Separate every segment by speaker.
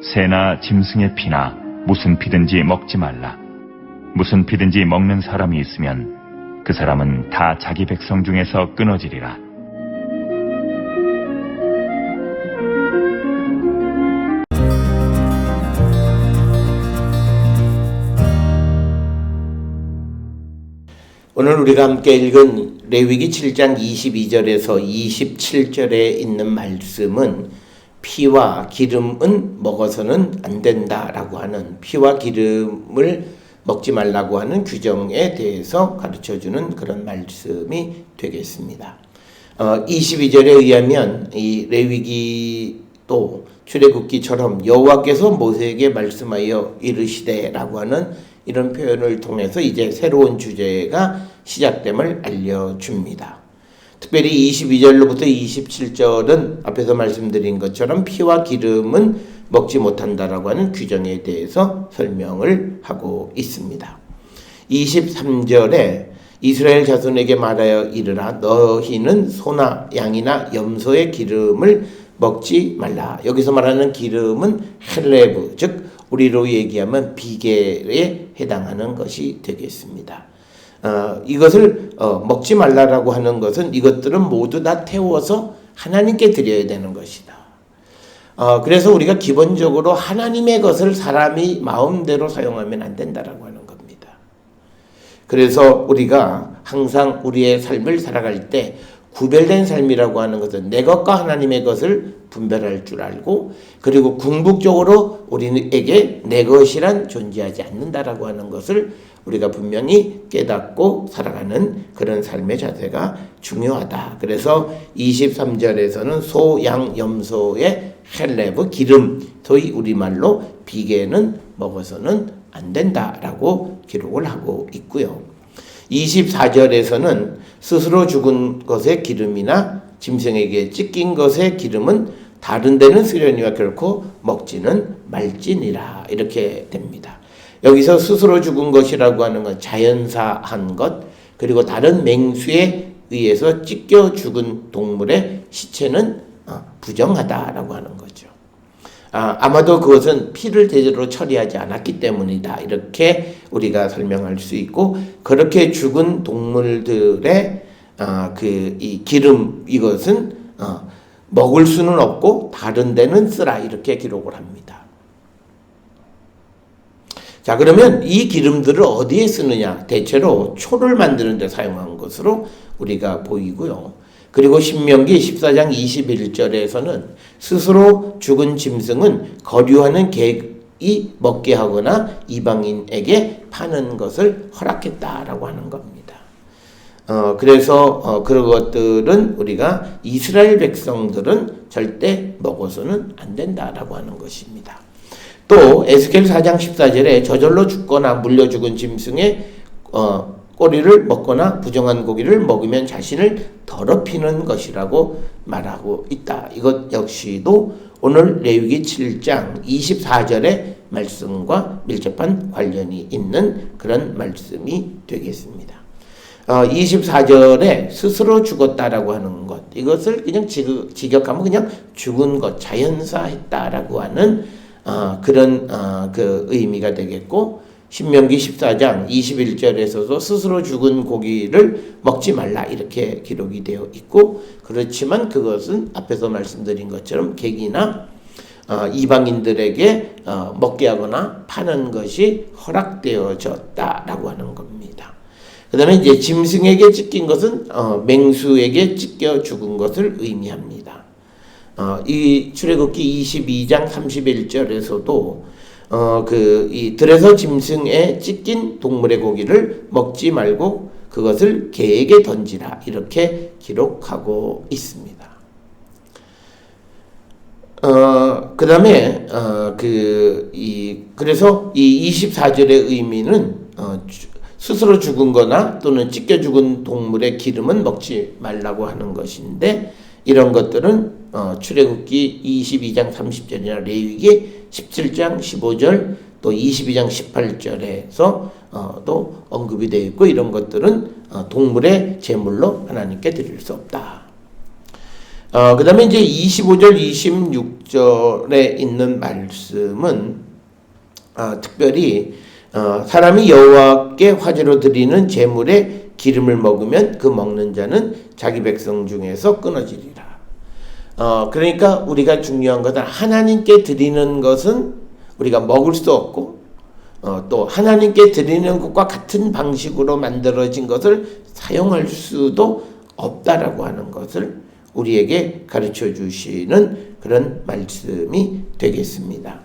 Speaker 1: 새나 짐승의 피나 무슨 피든지 먹지 말라. 무슨 피든지 먹는 사람이 있으면 그 사람은 다 자기 백성 중에서 끊어지리라.
Speaker 2: 오늘 우리가 함께 읽은 레위기 7장 22절에서 27절에 있는 말씀은 피와 기름은 먹어서는 안 된다라고 하는 피와 기름을 먹지 말라고 하는 규정에 대해서 가르쳐 주는 그런 말씀이 되겠습니다. 어, 22절에 의하면 이 레위기도 출애굽기처럼 여호와께서 모세에게 말씀하여 이르시되라고 하는 이런 표현을 통해서 이제 새로운 주제가 시작됨을 알려줍니다. 특별히 22절로부터 27절은 앞에서 말씀드린 것처럼 피와 기름은 먹지 못한다라고 하는 규정에 대해서 설명을 하고 있습니다. 23절에 이스라엘 자손에게 말하여 이르라 너희는 소나 양이나 염소의 기름을 먹지 말라. 여기서 말하는 기름은 헬레브 즉 우리로 얘기하면 비계에 해당하는 것이 되겠습니다. 어, 이것을 어, 먹지 말라라고 하는 것은 이것들은 모두 다 태워서 하나님께 드려야 되는 것이다. 어, 그래서 우리가 기본적으로 하나님의 것을 사람이 마음대로 사용하면 안 된다라고 하는 겁니다. 그래서 우리가 항상 우리의 삶을 살아갈 때 구별된 삶이라고 하는 것은 내 것과 하나님의 것을 분별할 줄 알고 그리고 궁극적으로 우리에게 내 것이란 존재하지 않는다라고 하는 것을 우리가 분명히 깨닫고 살아가는 그런 삶의 자세가 중요하다. 그래서 23절에서는 소, 양, 염소의 헬레브 기름, 소위 우리말로 비계는 먹어서는 안 된다라고 기록을 하고 있고요. 24절에서는 스스로 죽은 것의 기름이나 짐승에게 찢긴 것의 기름은 다른 데는 쓰려니와 결코 먹지는 말지니라 이렇게 됩니다. 여기서 스스로 죽은 것이라고 하는 건 자연사한 것 그리고 다른 맹수에 의해서 찢겨 죽은 동물의 시체는 어, 부정하다라고 하는 거죠. 아, 마도 그것은 피를 제대로 처리하지 않았기 때문이다. 이렇게 우리가 설명할 수 있고 그렇게 죽은 동물들의 아, 그 이 기름 이것은 어, 먹을 수는 없고 다른 데는 쓰라 이렇게 기록을 합니다. 자 그러면 이 기름들을 어디에 쓰느냐? 대체로 초를 만드는 데 사용한 것으로 우리가 보이고요. 그리고 신명기 14장 21절에서는 스스로 죽은 짐승은 거류하는 객이 먹게 하거나 이방인에게 파는 것을 허락했다라고 하는 겁니다. 어, 그래서 어, 그런 것들은 우리가 이스라엘 백성들은 절대 먹어서는 안 된다라고 하는 것입니다. 또 에스겔 4장 14절에 저절로 죽거나 물려 죽은 짐승의 어, 꼬리를 먹거나 부정한 고기를 먹으면 자신을 더럽히는 것이라고 말하고 있다. 이것 역시도 오늘 레위기 7장 24절의 말씀과 밀접한 관련이 있는 그런 말씀이 되겠습니다. 어, 24절에 스스로 죽었다라고 하는 것 이것을 그냥 직, 직역하면 그냥 죽은 것 자연사했다라고 하는 어, 그런 어, 그 의미가 되겠고 신명기 14장 21절에서도 스스로 죽은 고기를 먹지 말라 이렇게 기록이 되어 있고 그렇지만 그것은 앞에서 말씀드린 것처럼 객이나 어, 이방인들에게 어, 먹게 하거나 파는 것이 허락되어졌다라고 하는 겁니다. 그 다음에 이제 짐승에게 찢긴 것은 어, 맹수에게 찢겨 죽은 것을 의미합니다. 어, 이 출애굽기 22장 31절에서도 어, 그, 이 들에서 짐승에 찢긴 동물의 고기를 먹지 말고 그것을 개에게 던지라. 이렇게 기록하고 있습니다. 어, 그 다음에, 어, 그, 이, 그래서 이 24절의 의미는, 어, 주- 스스로 죽은 거나 또는 찢겨 죽은 동물의 기름은 먹지 말라고 하는 것인데, 이런 것들은, 어, 출애굽기 22장 30절이나 레위기 17장 15절 또 22장 18절에서 어, 또 언급이 되어 있고 이런 것들은 어, 동물의 제물로 하나님께 드릴 수 없다. 어, 그 다음에 이제 25절, 26절에 있는 말씀은 어, 특별히 어, 사람이 여호와께 화제로 드리는 제물에 기름을 먹으면 그 먹는 자는 자기 백성 중에서 끊어지리라. 어, 그러니까 우리가 중요한 것은 하나님께 드리는 것은 우리가 먹을 수 없고, 어, 또 하나님께 드리는 것과 같은 방식으로 만들어진 것을 사용할 수도 없다라고 하는 것을 우리에게 가르쳐 주시는 그런 말씀이 되겠습니다.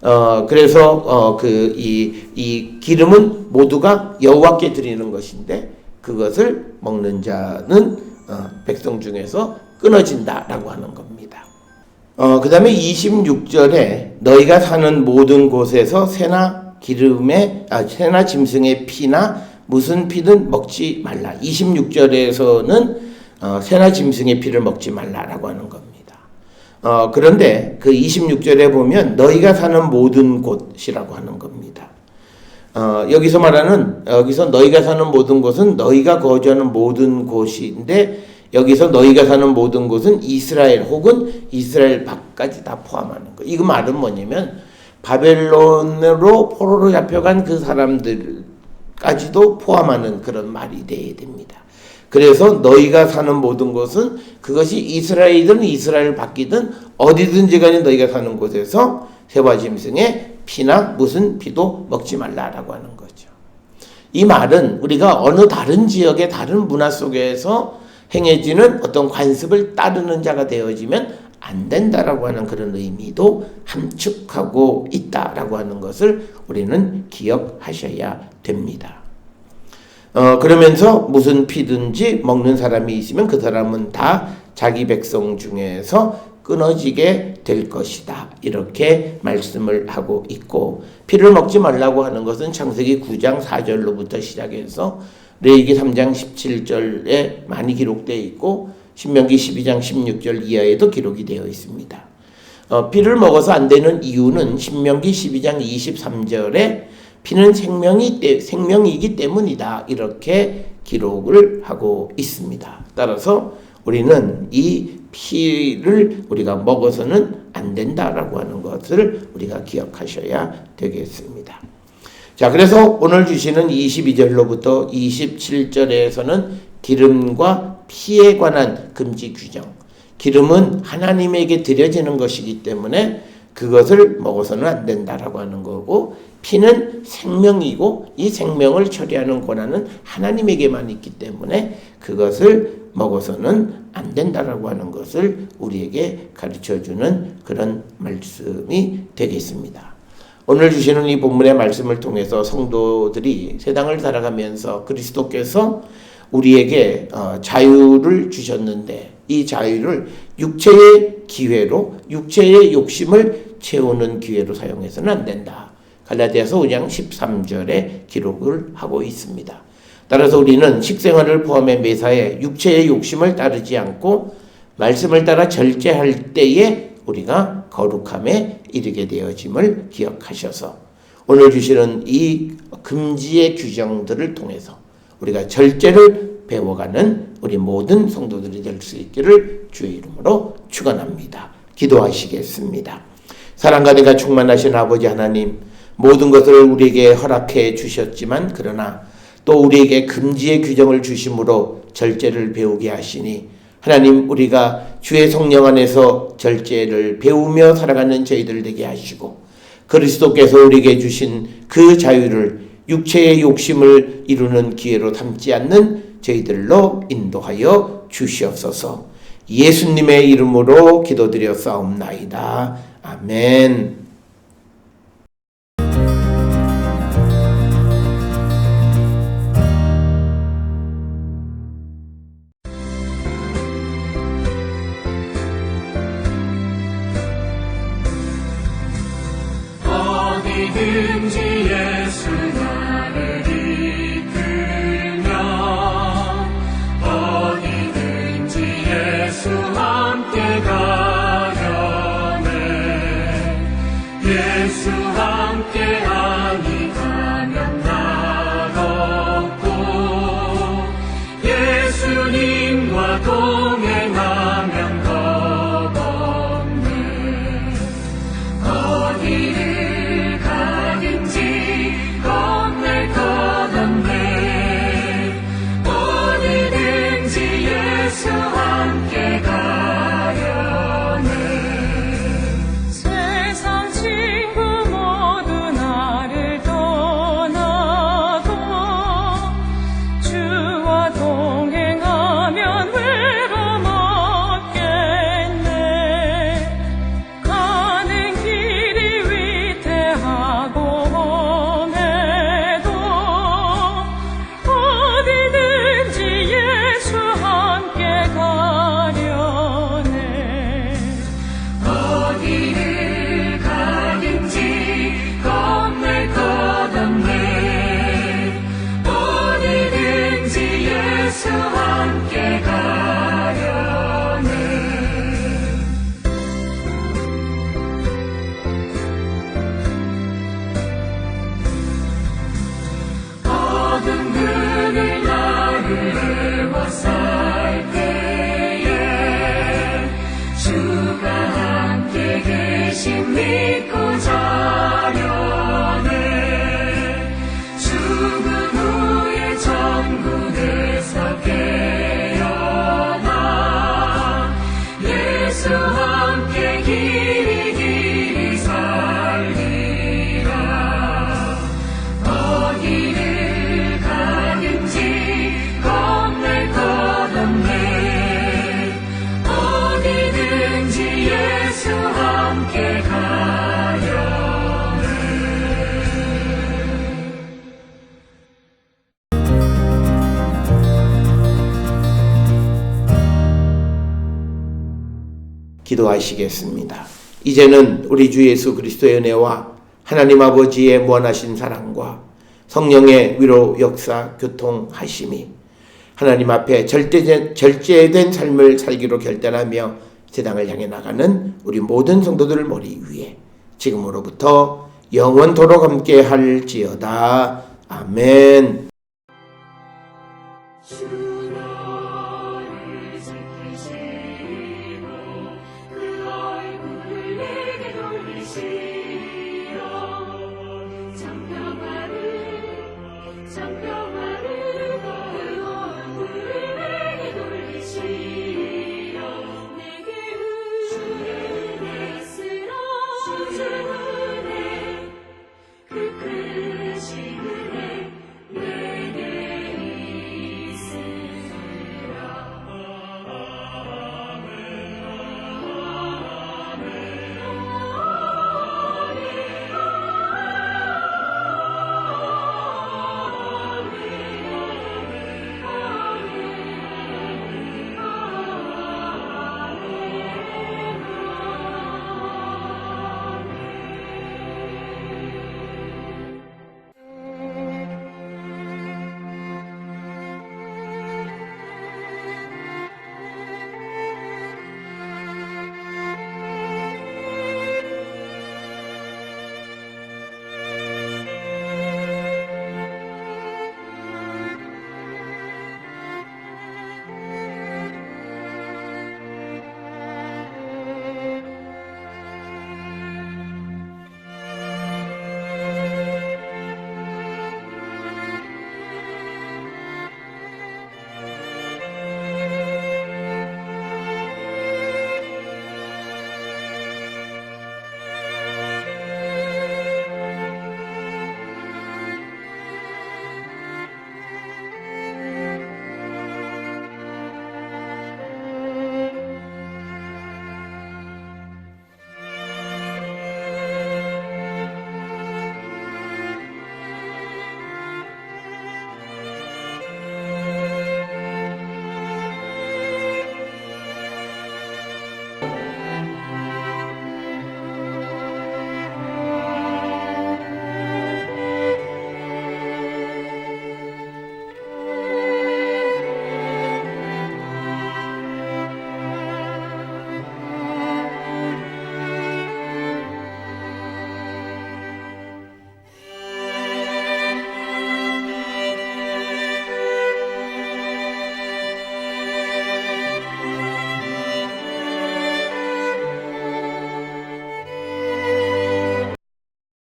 Speaker 2: 어, 그래서, 어, 그, 이, 이 기름은 모두가 여호와께 드리는 것인데, 그것을 먹는 자는, 어, 백성 중에서 끊어진다라고 하는 겁니다. 어, 그 다음에 26절에 너희가 사는 모든 곳에서 새나 기름에, 아, 새나 짐승의 피나 무슨 피든 먹지 말라. 26절에서는 어, 새나 짐승의 피를 먹지 말라라고 하는 겁니다. 어, 그런데 그 26절에 보면 너희가 사는 모든 곳이라고 하는 겁니다. 어, 여기서 말하는 여기서 너희가 사는 모든 곳은 너희가 거주하는 모든 곳인데 여기서 너희가 사는 모든 곳은 이스라엘 혹은 이스라엘 밖까지 다 포함하는 거. 이거 말은 뭐냐면 바벨론으로 포로로 잡혀간 그 사람들까지도 포함하는 그런 말이 돼야 됩니다. 그래서 너희가 사는 모든 곳은 그것이 이스라엘이든 이스라엘 밖이든 어디든지 간에 너희가 사는 곳에서 새와 짐승의 피나 무슨 피도 먹지 말라라고 하는 거죠. 이 말은 우리가 어느 다른 지역의 다른 문화 속에서 행해지는 어떤 관습을 따르는 자가 되어지면 안 된다라고 하는 그런 의미도 함축하고 있다라고 하는 것을 우리는 기억하셔야 됩니다. 어, 그러면서 무슨 피든지 먹는 사람이 있으면 그 사람은 다 자기 백성 중에서 끊어지게 될 것이다. 이렇게 말씀을 하고 있고, 피를 먹지 말라고 하는 것은 창세기 9장 4절로부터 시작해서 레이기 3장 17절에 많이 기록되어 있고, 신명기 12장 16절 이하에도 기록이 되어 있습니다. 어, 피를 먹어서 안 되는 이유는 신명기 12장 23절에 피는 생명이 때, 생명이기 때문이다. 이렇게 기록을 하고 있습니다. 따라서 우리는 이 피를 우리가 먹어서는 안 된다라고 하는 것을 우리가 기억하셔야 되겠습니다. 자, 그래서 오늘 주시는 22절로부터 27절에서는 기름과 피에 관한 금지 규정. 기름은 하나님에게 드려지는 것이기 때문에 그것을 먹어서는 안 된다라고 하는 거고 피는 생명이고 이 생명을 처리하는 권한은 하나님에게만 있기 때문에 그것을 먹어서는 안 된다라고 하는 것을 우리에게 가르쳐 주는 그런 말씀이 되겠습니다. 오늘 주시는 이 본문의 말씀을 통해서 성도들이 세상을 살아가면서 그리스도께서 우리에게 어, 자유를 주셨는데 이 자유를 육체의 기회로 육체의 욕심을 채우는 기회로 사용해서는 안 된다. 갈라디아서 5장 13절에 기록을 하고 있습니다.
Speaker 3: 따라서 우리는 식생활을 포함해 매사에 육체의 욕심을 따르지 않고 말씀을 따라 절제할 때에 우리가 거룩함에 이르게 되어짐을 기억하셔서 오늘 주시는 이 금지의 규정들을 통해서 우리가 절제를 배워가는 우리 모든 성도들이 될 수 있기를 주의 이름으로 축원합니다. 기도하시겠습니다. 사랑과 내가 충만하신 아버지 하나님 모든 것을 우리에게 허락해 주셨지만 그러나 또 우리에게 금지의 규정을 주심으로 절제를 배우게 하시니 하나님 우리가 주의 성령 안에서 절제를 배우며 살아가는 저희들 되게 하시고 그리스도께서 우리에게 주신 그 자유를 육체의 욕심을 이루는 기회로 삼지 않는 저희들로 인도하여 주시옵소서. 예수님의 이름으로 기도드려 싸움나이다. 아멘. 기도하시겠습니다. 이제는 우리 주 예수 그리스도의 은혜와 하나님 아버지의 무한하신 사랑과 성령의 위로 역사 교통하심이 하나님 앞에 절대, 절제된 삶을 살기로 결단하며 세상을 향해 나가는 우리 모든 성도들을 머리 위에 지금으로부터 영원토록 함께 할지어다. 아멘.
Speaker 4: 주